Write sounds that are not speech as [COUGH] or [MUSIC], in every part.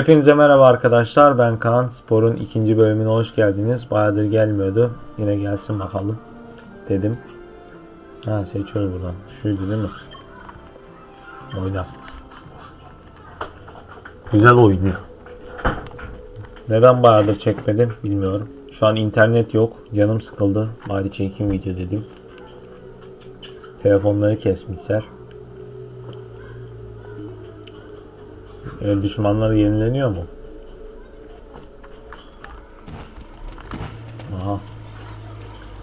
Hepinize merhaba arkadaşlar. Ben Kaan. Spor'un ikinci bölümüne hoş geldiniz. Bayağıdır gelmiyordu. Yine gelsin bakalım dedim. Ha seçiyoruz buradan. Şuydu değil mi? Oyna. Güzel oynuyor. Neden bayağıdır çekmedim bilmiyorum. Şu an internet yok. Canım sıkıldı. Bari çekeyim video dedim. Telefonları kesmişler. Öyle düşmanları yenileniyor mu? Aha.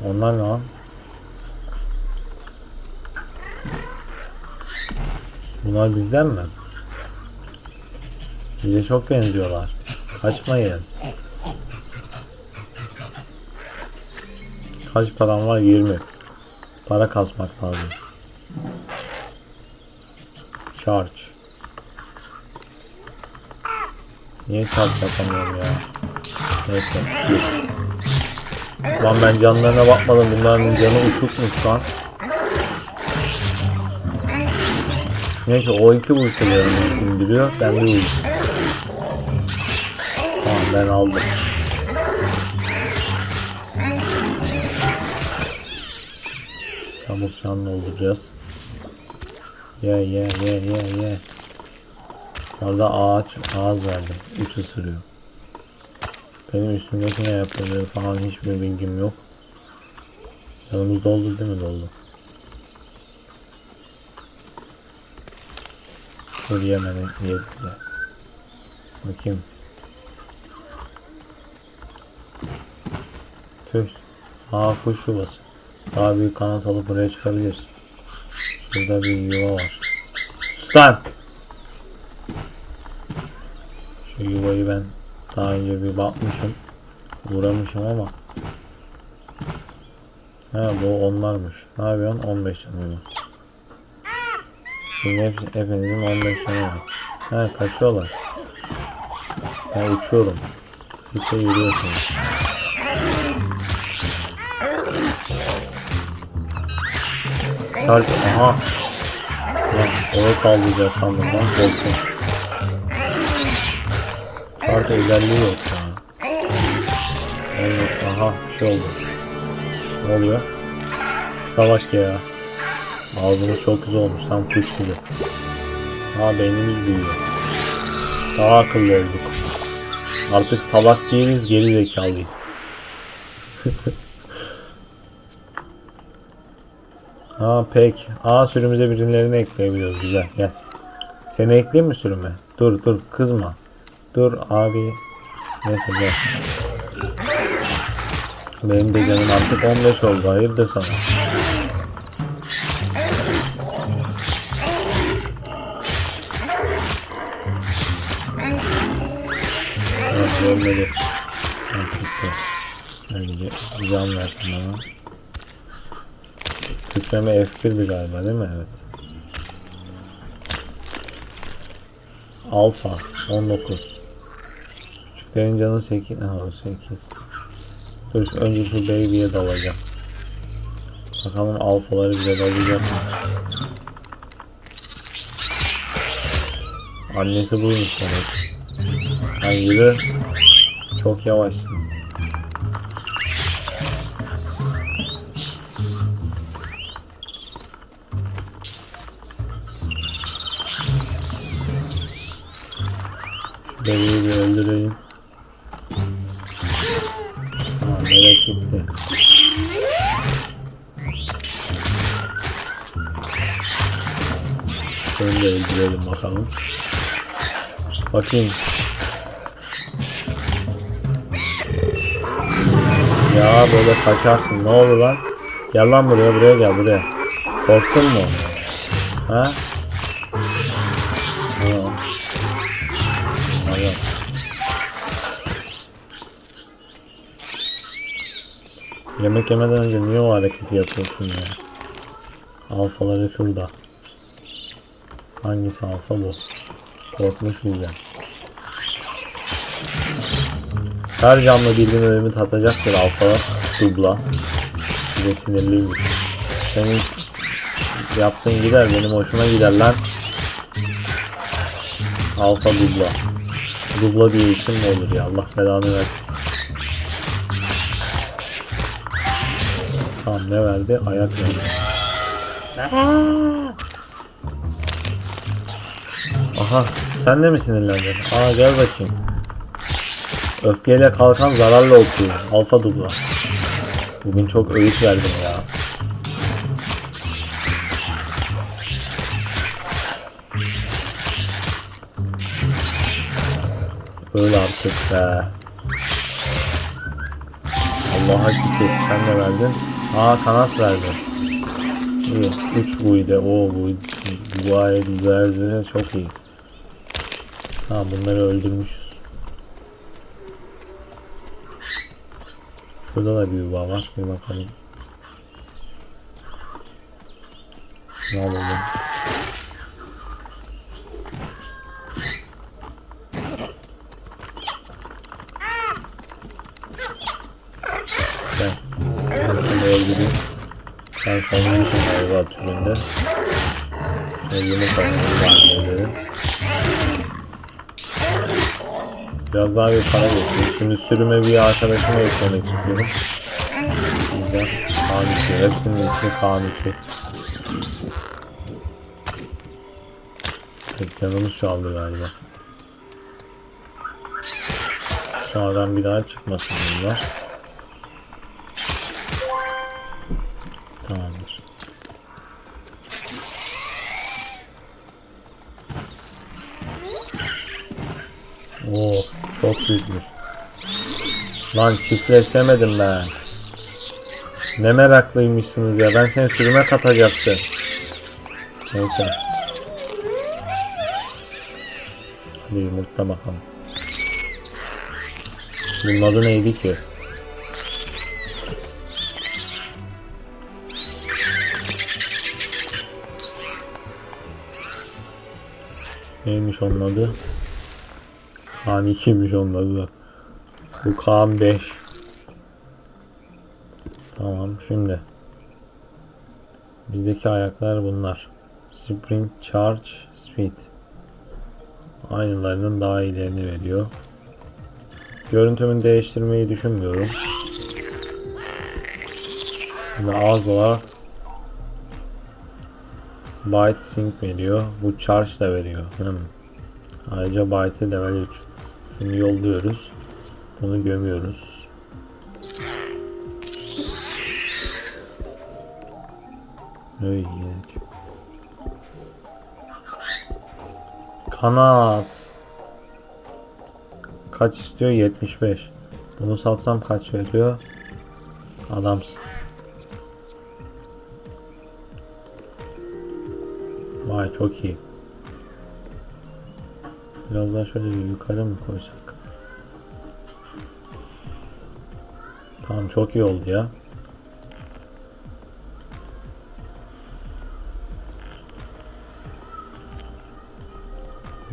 Onlar ne lan? Bunlar bizden mi? Bize çok benziyorlar. Kaçmayın. Kaç param var? 20. Para kasmak lazım. Charge. Niye charge yapamıyorum ya? Neyse. Lan ben canlarına bakmadım. Bunların canı uçukmuş lan. Neyse o iki vuruşlarını indiriyor. Ben de vurayım. Tamam ben aldım. Çabuk canlı olacağız. Ye ye ye ye ye. Orada ağaç ağız verdi. Üç ısırıyor. Benim üstümdeki ne yapıyor falan hiçbir bilgim yok. Yanımız doldu değil mi doldu? Dur yemedim yedik de. Bakayım. Tüh. Aa kuş yuvası. Daha büyük kanat alıp buraya çıkabiliriz. Şurada bir yuva var. Sus! Şu yuvayı ben daha önce bir bakmışım. Vuramışım ama. Ha bu onlarmış. Ne yapıyorsun? 15 canım var. Şimdi hepsi, hepinizin 15 canı var. Ha kaçıyorlar. Ben uçuyorum. Siz de yürüyorsunuz. Çark aha. Lan ona saldıracak sandım lan korktum. Çark özelliği yok ya. Evet, aha bir şey oldu. Ne oluyor? Bak ya. Ağzımız çok güzel olmuş tam kuş gibi. Ha beynimiz büyüyor. Daha akıllı olduk. Artık salak değiliz geri zekalıyız. [LAUGHS] ha pek. Aa sürümüze birilerini ekleyebiliyoruz. Güzel gel. Seni ekleyeyim mi sürüme? Dur dur kızma. Dur abi. Neyse gel. Benim de canım artık 15 oldu. Hayırdır sana? Evet görmedi. Evet, gitti. Sadece can versin bana. Titreme F1'di galiba değil mi? Evet. Alfa 19. Küçüklerin canı 8. Ha o 8. Dur önce şu baby'ye dalacağım. Bakalım alfaları bize dalacak mı? Annesi buymuş demek. Lan yürü. Çok yavaşsın. Bebeği bir öldüreyim. Gitti. Seni de öldürelim bakalım. Bakayım. Ya böyle kaçarsın. Ne oldu lan? Gel lan buraya, buraya gel buraya. Korktun mu? Ha. Yemek yemeden önce niye o hareketi yapıyorsun ya? Alfaları şurada. Hangisi alfa bu? Korkmuş bizden. Her canlı bildiğin ölümü tadacaktır alfa dubla. Bize sinirliymiş. Senin yaptığın gider benim hoşuma gider lan. Alfa dubla. Dubla diye isim mi olur ya? Allah belanı versin. Tamam ne verdi? Ayak verdi. Aha sen de mi sinirlendin? Aa gel bakayım. Öfkeyle kalkan zararlı okuyor. Alfa dubla. Bugün çok öğüt verdim ya. Öyle artık be. Allah'a şükür sen ne verdin? Aa kanat verdin. İyi. 3 buydu. Oo bu ay güzel çok iyi. Tamam bunları öldürmüşüz. Şurada da bir yuva var. Bir bakalım. Ne alalım? Sonuncusun galiba türünde. Şöyle yumurta var. Biraz daha bir para geçiyor. Şimdi sürüme bir arkadaşıma eklemek istiyorum. Güzel. Kaan2. Hepsinin ismi Kaan2. Ekranımız çaldı galiba. Sonradan bir daha çıkmasın bunlar. Oo, çok büyükmüş. Lan çiftleşemedim ben. Ne meraklıymışsınız ya. Ben seni sürüme katacaktım. Neyse. Bir yumurta bakalım. Bunun adı neydi ki? Neymiş onun adı? Kaan 2'ymiş onun adı da. Bu Kaan 5. Tamam şimdi. Bizdeki ayaklar bunlar. Sprint, Charge, Speed. Aynılarının daha iyilerini veriyor. Görüntümü değiştirmeyi düşünmüyorum. Şimdi ağız Byte Sync veriyor. Bu Charge da veriyor. Hmm. Ayrıca Byte'ı level 3. Şimdi yolluyoruz. Bunu gömüyoruz. Öy gerek. Kanat. Kaç istiyor? 75. Bunu satsam kaç veriyor? Adamsın. Vay çok iyi. Biraz daha şöyle yukarı mı koysak? Tamam çok iyi oldu ya.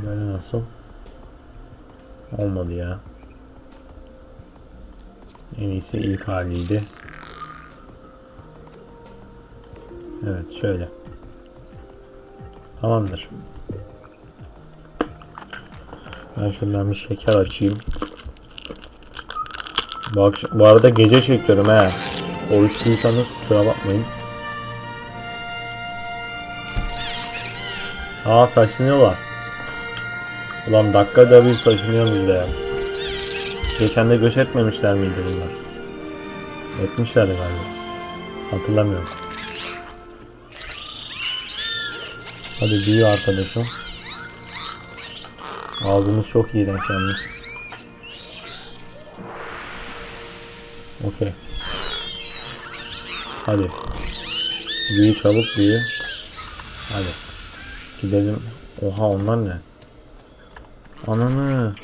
Böyle nasıl? Olmadı ya. En iyisi ilk haliydi. Evet şöyle. Tamamdır. Ben şundan bir şeker açayım. Akşam, bu arada gece çekiyorum he. Oruçluysanız kusura bakmayın. Aa taşınıyorlar. Ulan dakikada biz taşınıyoruz be. Geçen de göç etmemişler miydi bunlar? Etmişlerdi galiba. Hatırlamıyorum. Hadi büyü arkadaşım. Ağzımız çok iğrenç yalnız. Okey. Hadi. Büyü çabuk büyü. Hadi. Gidelim. Oha onlar ne? Ananı.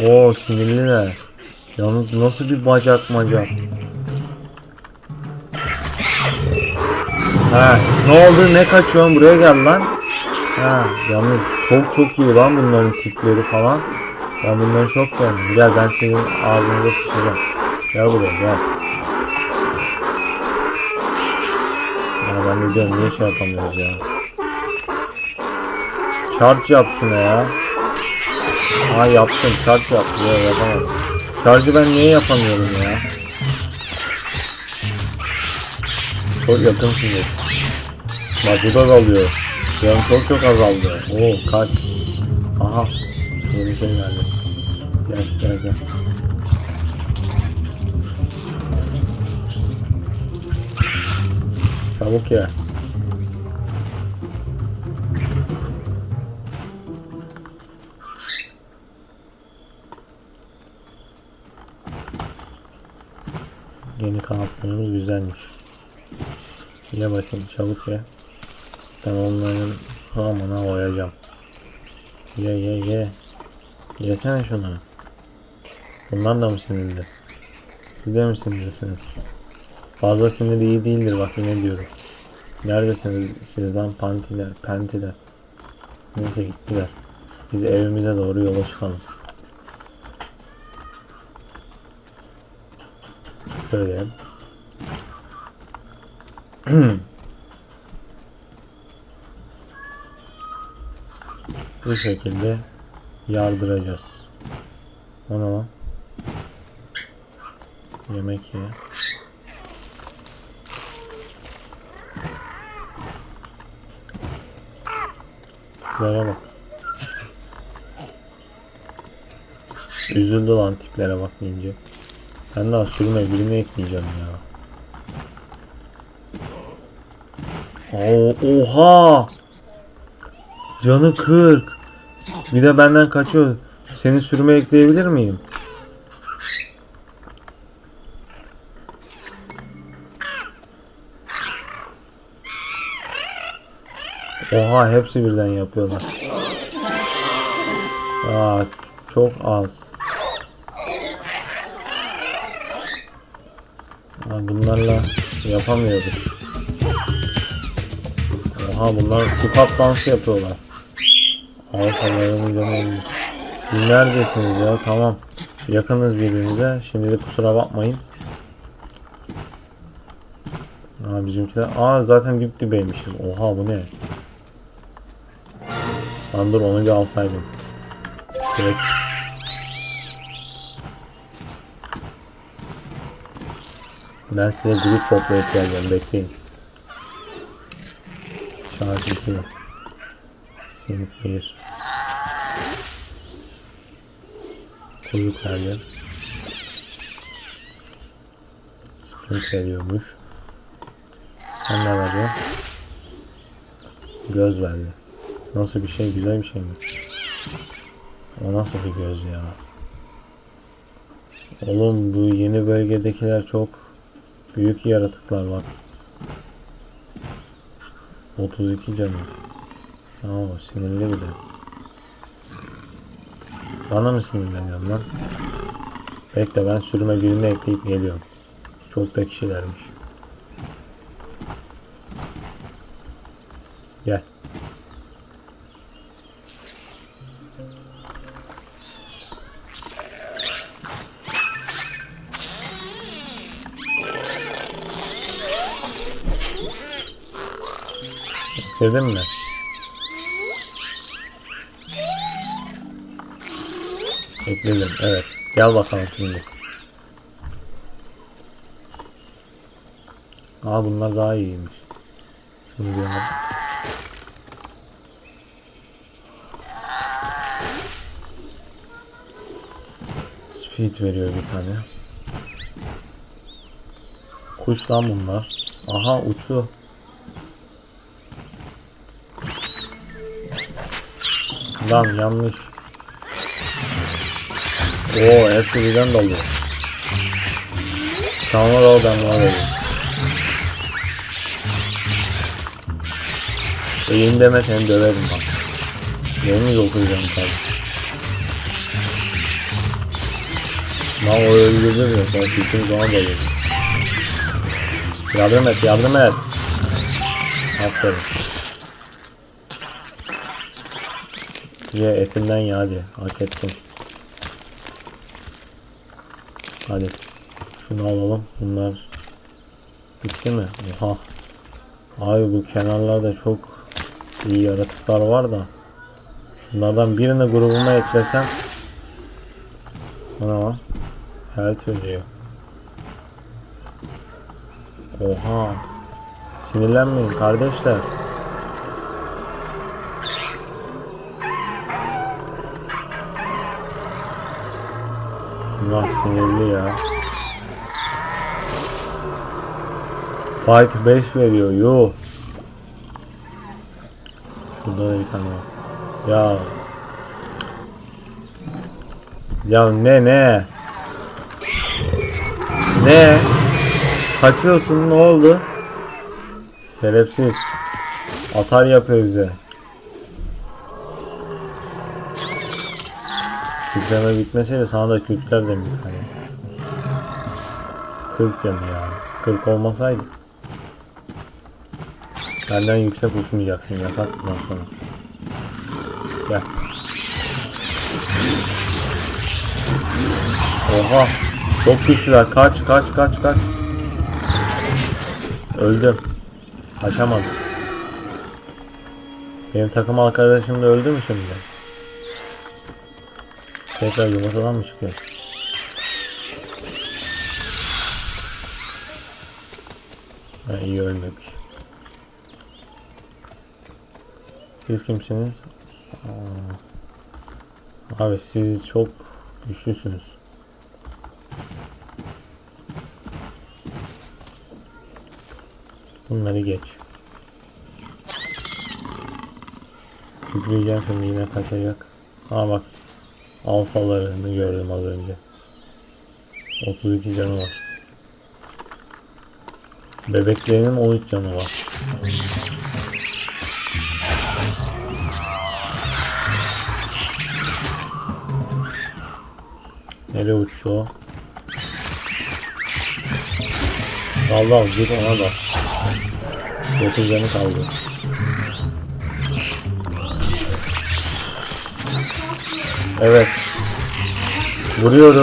Oo sinirliler. Yalnız nasıl bir bacak macak. Ha, ne oldu ne kaçıyorsun buraya gel lan. Ha, yalnız çok çok iyi lan bunların tipleri falan. Ben bunları çok beğendim. Gel ben senin ağzınıza sıçacağım. Gel buraya gel. Ya ben de diyorum niye şey yapamıyoruz ya. Charge yap şuna ya. Ha yaptım. Charge yaptım. Ya yapamadım. Charge'ı ben niye yapamıyorum ya? Çok yakın şimdi. Bak bu da dalıyor. Canım çok çok azaldı. Oo kaç. Aha. Bir şey geldi. Gel gel gel. Çabuk ya. Yeni kanatlarımız güzelmiş. Ye bakayım çabuk ye. Ben onların hamına oyacağım. Ye ye ye. Yesene şunu. Bunlar da mı sinirli? Siz de mi sinirlisiniz? Fazla sinir iyi değildir bak yine diyorum. Neredesiniz sizden pantiler, pentiler? Neyse gittiler. Biz evimize doğru yola çıkalım. Şöyle. [CLEARS THROAT] Bu şekilde yardıracağız. Ona. Yemek ye. Tiplere bak. Üzüldü lan tiplere bak deyince. Ben daha sürme birine ekleyeceğim ya. Oo, oha! Canı 40. Bir de benden kaçıyor. Seni sürme ekleyebilir miyim? Oha hepsi birden yapıyorlar. Aa, çok az. Aa, bunlarla yapamıyoruz. Oha bunlar hip dansı yapıyorlar. Alfalarımın canı Siz neredesiniz ya? Tamam. Yakınız birbirimize. Şimdi de kusura bakmayın. Aa bizimkiler. Aa zaten dip dibeymişiz. Oha bu ne? Lan dur onu bir alsaydım. Direkt. Ben size grup toplayıp geleceğim. Bekleyin. Şarj 2. Sinip 1. Kuyruk nerede? Sprint veriyormuş. Sen ne verdin? Göz verdi. Nasıl bir şey? Güzel bir şey mi? O nasıl bir göz ya? Oğlum bu yeni bölgedekiler çok büyük yaratıklar var. 32 canı. Aa sinirli bir de. Bana mı sinirleniyorsun lan? Bekle ben sürüme birini ekleyip geliyorum. Çok da kişilermiş. Gel. Sevdin mi? Ekledim. Evet. Gel bakalım şimdi. Aa bunlar daha iyiymiş. Şunu yana- Speed veriyor bir tane. Kuş lan bunlar. Aha uçtu. Lan yanlış. Oo hepsi birden doluyor. Tamam o ben buna vereyim. Eğim deme seni döverim bak. Benim okuyacağım tabi. Lan o öldürdü mü? Ben bütün zaman doluyor. Yardım et yardım et. Aferin. Ye etinden ya hadi. Hak ettin. Hadi. Şunu alalım. Bunlar bitti mi? Oha. Abi bu kenarlarda çok iyi yaratıklar var da. Şunlardan birini grubuma eklesem Ana. Health veriyor. Oha. Sinirlenmeyin kardeşler. Bunlar sinirli ya. Fight 5 veriyor. Yo. Şurada da bir tane var. Ya. Ya ne ne? Ne? Kaçıyorsun ne oldu? Şerefsiz. Atar yapıyor bize. Kükreme bitmeseydi sana da küklerdim bir tane. 40 yanı ya. 40 olmasaydı. Benden yüksek uçmayacaksın yasak bundan sonra. Gel. Oha. Çok güçlüler. Kaç kaç kaç kaç. Öldüm. Kaçamadım. Benim takım arkadaşım da öldü mü şimdi? Tekrar yumurtadan mı çıkıyor? Ha, iyi ölmemiş. Siz kimsiniz? Aa. Abi siz çok güçlüsünüz. Bunları geç. Kükreyeceğim şimdi yine kaçacak. Aa bak. Alfalarını gördüm az önce. 32 canı var. Bebeklerinin 13 canı var. Nereye uçtu o? Allah al git ona da. 9 canı kaldı. Evet. Vuruyorum.